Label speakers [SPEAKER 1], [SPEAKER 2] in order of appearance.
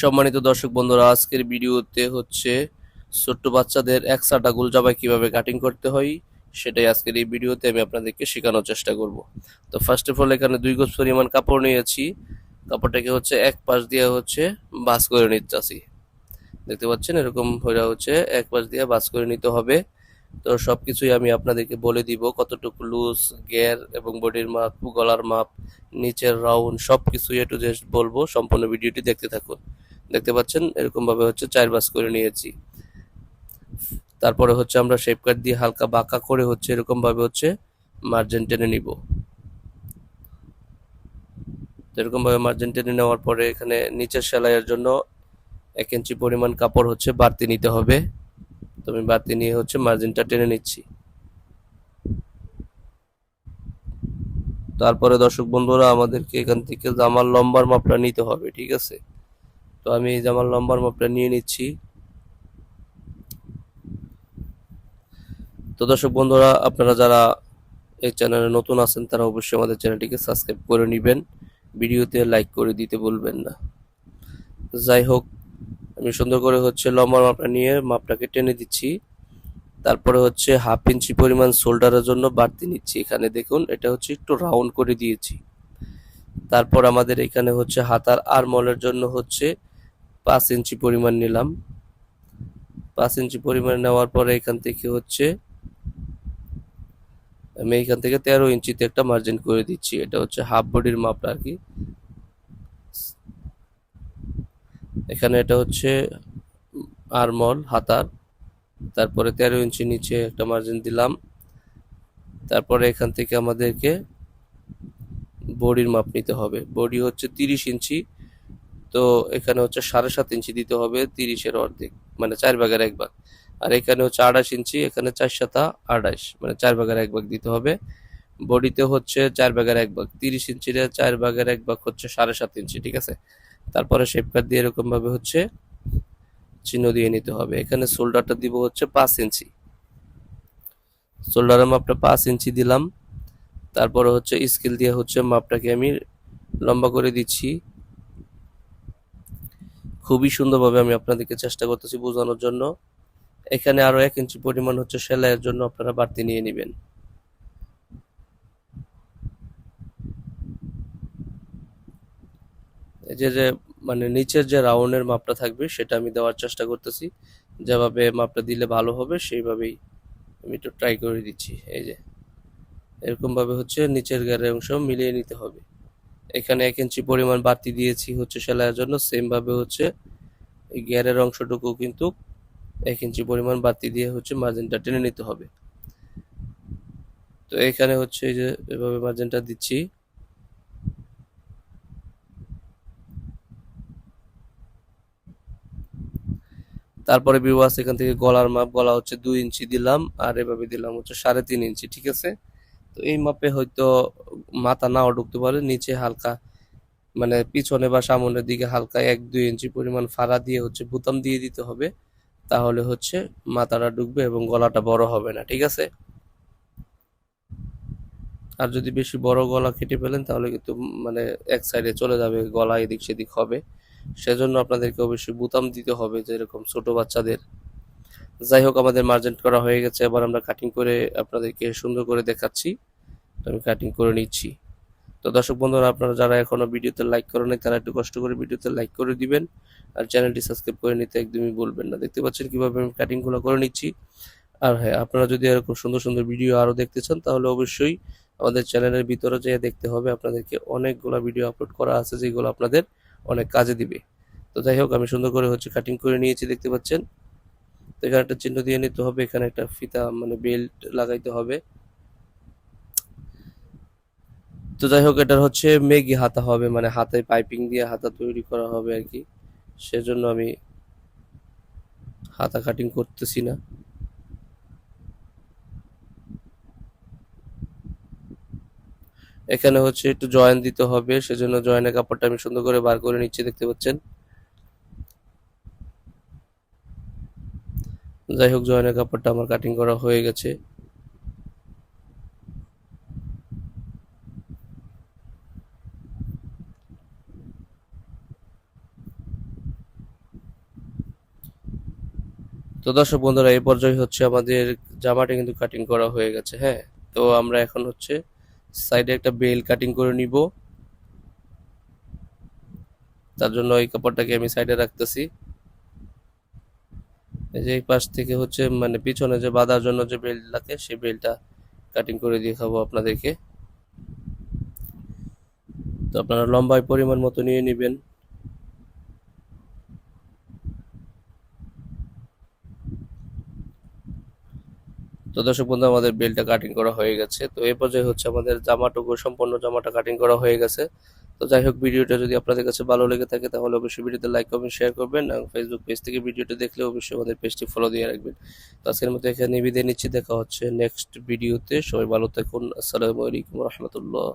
[SPEAKER 1] সম্মানিত দর্শক বন্ধুরা, আজকের ভিডিওতে হচ্ছে ছোট্ট বাচ্চাদের এক সাটা গুলজাবাই কীভাবে কাটিং করতে হয়, সেটাই আজকের এই ভিডিওতে আমি আপনাদেরকে শেখানোর চেষ্টা করব। তো ফার্স্ট অফ অল এখানে দুই গজ পরিমাণ কাপড় নিয়েছি। কাপড়টাকে হচ্ছে এক পাশ দিয়ে হচ্ছে বাস করে নিচ্ছি দেখতে পাচ্ছেন, এরকম হয়ে হচ্ছে এক পাশ দিয়ে বাস করে নিতে হবে। তো সব কিছুই আমি আপনাদেরকে বলে দিব, কতটুকু লুজ গের এবং বডির মাপ, গলার মাপ, নিচের রাউন্ড সব কিছু এ টু বলব। সম্পূর্ণ ভিডিওটি দেখতে থাকুন। দেখতে পাচ্ছেন এরকম ভাবে হচ্ছে চার বাস করে নিয়েছি। তারপরে হচ্ছে আমরা শেপ কাট দিয়ে হালকা বাঁকা করে হচ্ছে এরকম ভাবে হচ্ছে মার্জিন টেনে নিব। এরকম ভাবে মার্জিন টেনে নেওয়ার পরে এখানে নিচের সেলাইয়ের জন্য এক ইঞ্চি পরিমাণ কাপড় হচ্ছে বাড়তি নিতে হবে। তো আমি বাড়তি নিয়ে হচ্ছে মার্জিনটা টেনে নিচ্ছি। তারপরে দর্শক বন্ধুরা, আমাদেরকে এখান থেকে জামার লম্বার মাপটা নিতে হবে, ঠিক আছে? তো আমি জামার লম্বার মাপটা নিয়ে নিচ্ছি। তো দর্শক বন্ধুরা, আপনারা যারা এই চ্যানেলে নতুন আছেন, তারা অবশ্যই আমাদের চ্যানেলটিকে সাবস্ক্রাইব করে নেবেন। ভিডিওতে লাইক করে দিতে বলবেন না। যাই হোক, আমি সুন্দর করে হচ্ছে লম্বা মাপটা নিয়ে মাপটাকে টেনে দিচ্ছি। তারপরে হচ্ছে হাফ ইঞ্চি পরিমাণ শোল্ডারের জন্য বাড়তি নিচ্ছি। এখানে দেখুন, এটা হচ্ছে একটু রাউন্ড করে দিয়েছি। তারপর আমাদের এখানে হচ্ছে হাতার আরমলের জন্য হচ্ছে পাঁচ ইঞ্চি পরিমাণ নিলাম। পাঁচ ইঞ্চি পরিমাণ নেওয়ার পরে এখান থেকে হচ্ছে আমি এখান থেকে তেরো ইঞ্চিতে একটা মার্জিন করে দিচ্ছি। এটা হচ্ছে হাফ বডির মাপটা আর কি এখানে এটা হচ্ছে আরমল হাতার। তারপরে তেরো ইঞ্চি নিচে একটা মার্জিন দিলাম। তারপরে এখান থেকে আমাদেরকে বডির মাপ নিতে হবে। বডি হচ্ছে তিরিশ ইঞ্চি। তো এখানে হচ্ছে সাড়ে সাত ইঞ্চি দিতে হবে তিরিশের অর্ধেক মানে চার ভাগের এক ভাগ। আর এখানে হচ্ছে আঠাশ ইঞ্চি, এখানে চার সাতা আঠাশ মানে চার ভাগের এক ভাগ দিতে হবে। বডিতে হচ্ছে চার ভাগের এক ভাগ, তিরিশ ইঞ্চির চার ভাগের এক ভাগ হচ্ছে সাড়ে সাত ইঞ্চি, ঠিক আছে? তারপরে শেপ কাট দিয়ে এরকম ভাবে হচ্ছে চিহ্ন দিয়ে নিতে হবে। এখানে শোল্ডারটা দিব হচ্ছে পাঁচ ইঞ্চি। শোল্ডারের মাপটা পাঁচ ইঞ্চি দিলাম। তারপরে হচ্ছে স্কেল দিয়ে হচ্ছে মাপটাকে আমি লম্বা করে দিচ্ছি। খুবই সুন্দরভাবে আমি আপনাদেরকে চেষ্টা করতেছি বোঝানোর জন্য। এখানে আরও এক ইঞ্চি পরিমাণ হচ্ছে সেলাইয়ের জন্য আপনারা বাড়তি নিয়ে নেবেন। এই যে যে মানে নিচের যে রাউন্ডের মাপটা থাকবে সেটা আমি দেওয়ার চেষ্টা করতেছি। যেভাবে মাপটা দিলে ভালো হবে সেইভাবেই আমি একটু ট্রাই করে দিচ্ছি। এই যে এরকম ভাবে হচ্ছে নিচের গায়ের অংশ মিলিয়ে নিতে হবে। এখানে এক ইঞ্চি পরিমাণ বাড়তি দিয়েছি হচ্ছে সেলাইয়ের জন্য। সেম ভাবে হচ্ছে এই গিয়ারের অংশটুকু কিন্তু এক ইঞ্চি পরিমাণ বাড়তি দিয়ে হচ্ছে মার্জিনটা টেনে নিতে হবে। তো এখানে হচ্ছে এই যে এভাবে মার্জিনটা দিচ্ছি। তারপরে বিওয়াস এখান থেকে গলার মাপ গলা হচ্ছে দুই ইঞ্চি দিলাম আর এভাবে দিলাম হচ্ছে সাড়ে তিন ইঞ্চি, ঠিক আছে? তো এই মাপে হয়তো মাথা নাও ঢুকতে পারে, নিচে হালকা মানে পিছনে বা সামনের দিকে হালকা এক দুই ইঞ্চি পরিমাণ ফাড়া দিয়ে হচ্ছে বুতাম দিয়ে দিতে হবে, তাহলে হচ্ছে মাথাটা ঢুকবে এবং গলাটা বড় হবে না, ঠিক আছে? আর যদি বেশি বড় গলা কেটে ফেলেন, তাহলে কিন্তু মানে এক সাইডে চলে যাবে, গলা এদিক সেদিক হবে। সেজন্য আপনাদেরকে অবশ্যই বুতাম দিতে হবে, যেরকম ছোট বাচ্চাদের। যাই হোক, আমাদের মার্জেন্ট করা হয়ে গেছে, এবার আমরা কাটিং করে আপনাদেরকে সুন্দর করে দেখাচ্ছি। আমি কাটিং করে নিচ্ছি। তো দর্শক বন্ধুরা, আপনারা যারা এখনও ভিডিওতে লাইক করেন তারা একটু কষ্ট করে ভিডিওতে লাইক করে দিবেন আর চ্যানেলটি সাবস্ক্রাইব করে নিতে একদমই বলবেন না। দেখতে পাচ্ছেন কীভাবে আমি কাটিংগুলো করে নিচ্ছি। আর হ্যাঁ আপনারা যদি এরকম সুন্দর সুন্দর ভিডিও আরও দেখতে চান, তাহলে অবশ্যই আমাদের চ্যানেলের ভিতরে যেয়ে দেখতে হবে। আপনাদেরকে অনেকগুলো ভিডিও আপলোড করা আছে, যেগুলো আপনাদের অনেক কাজে দিবে। তো যাই হোক, আমি সুন্দর করে হচ্ছে কাটিং করে নিয়েছি, দেখতে পাচ্ছেন। তো এখানে একটা চিহ্ন দিয়ে নিতে হবে, এখানে একটা ফিতা মানে বেল্ট লাগাইতে হবে। তো যাই হোক, এটার হচ্ছে মেগি হাতা হবে মানে হাতে পাইপিং দিয়ে হাতা তৈরি করা হবে আর কি। সেজন্য আমি হাতা কাটিং করতেছি না। এখানে হচ্ছে একটু জয়েন দিতে হবে, সেজন্য জয়েনের কাপড়টা আমি সুন্দর করে বার করে নিচ্ছি, দেখতে পাচ্ছেন? যাই হোক, জয়েনের কাপড়টা আমার কাটিং করা হয়ে গেছে। তো দর্শক বন্ধুরা, এই পর্যায়ে হচ্ছে আমাদের জামাটা কিন্তু কাটিং করা হয়ে গেছে হ্যাঁ? তো আমরা এখন হচ্ছে সাইডে একটা বেল কাটিং করে নিব। তার জন্য এই কাপড়টাকে আমি সাইডে রাখতেছি। এই যে এই পাশ থেকে হচ্ছে মানে পিছনে যে বাঁধার জন্য যে বেল্ট লাগে, সেই বেল্টটা কাটিং করে দেখাবো আপনাদেরকে। তো আপনারা লম্বায় পরিমাণ মতো নিয়ে নেবেন। তো দর্শক বন্ধু, আমাদের বেলটা কাটিং করা হয়ে গেছে। তো এ পর্যায়ে হচ্ছে আমাদের জামাটুকু, সম্পূর্ণ জামাটা কাটিং করা হয়ে গেছে। তো যাই হোক, ভিডিওটা যদি আপনাদের কাছে ভালো লেগে থাকে, তাহলে অবশ্যই ভিডিওতে লাইক কমেন্ট শেয়ার করবেন এবং ফেসবুক পেজ থেকে ভিডিওটা দেখলে অবশ্যই আমাদের পেজটি ফলো দিয়ে রাখবেন। তো আজকের মতো এখানে বিদায় নিচ্ছি। দেখা হচ্ছে নেক্সট ভিডিওতে সবাই ভালো থাকুন। আসসালামু আলাইকুম রহমতুল্লাহ।